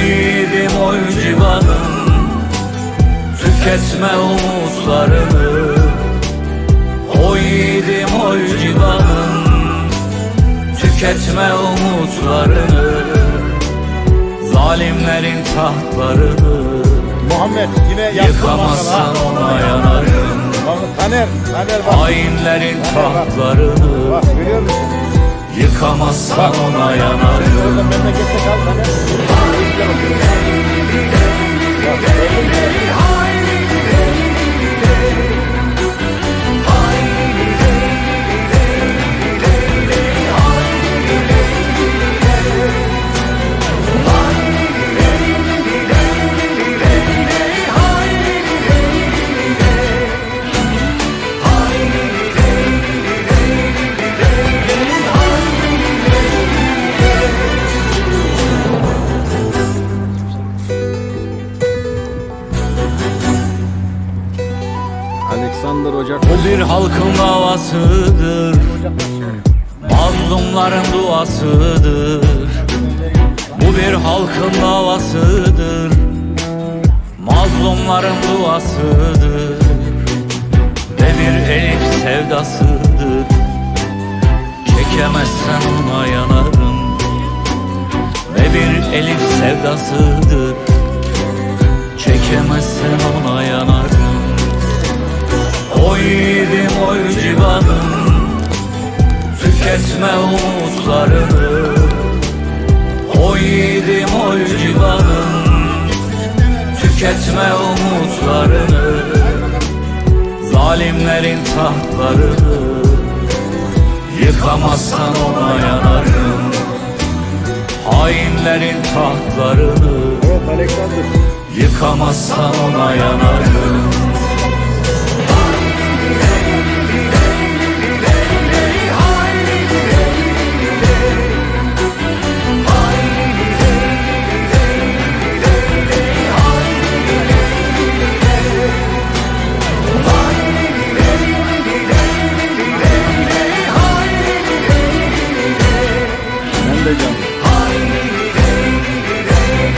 yiğidim oy civanım Tüketme umutlarını. Oy yiğidim oy civanım Tüketme umutlarını. Zalimlerin tahtlarını. Muhammed yine Yıkamazsan ona yanarım. Bakın Taner, Taner bak. Hainlerin tahtlarını. Bak görüyor musun? Yıkamazsan ona Orada yanarım. memlekette kal Alexander Ocak. Bu bir halkın davasıdır. Mazlumların duasıdır. Bu bir halkın davasıdır. Mazlumların duasıdır. Ve bir elif sevdasıdır. Çekemezsen ona yanarım. Ve bir elif sevdasıdır. Çekemezsen ona yanarım Oy yiğidim oy civanım. Tüketme umutlarını. Oy yiğidim oy civanım. Tüketme umutlarını. Zalimlerin tahtlarını. Yıkamazsan ona yanarım. Hainlerin tahtlarını. Yıkamazsan ona yanarım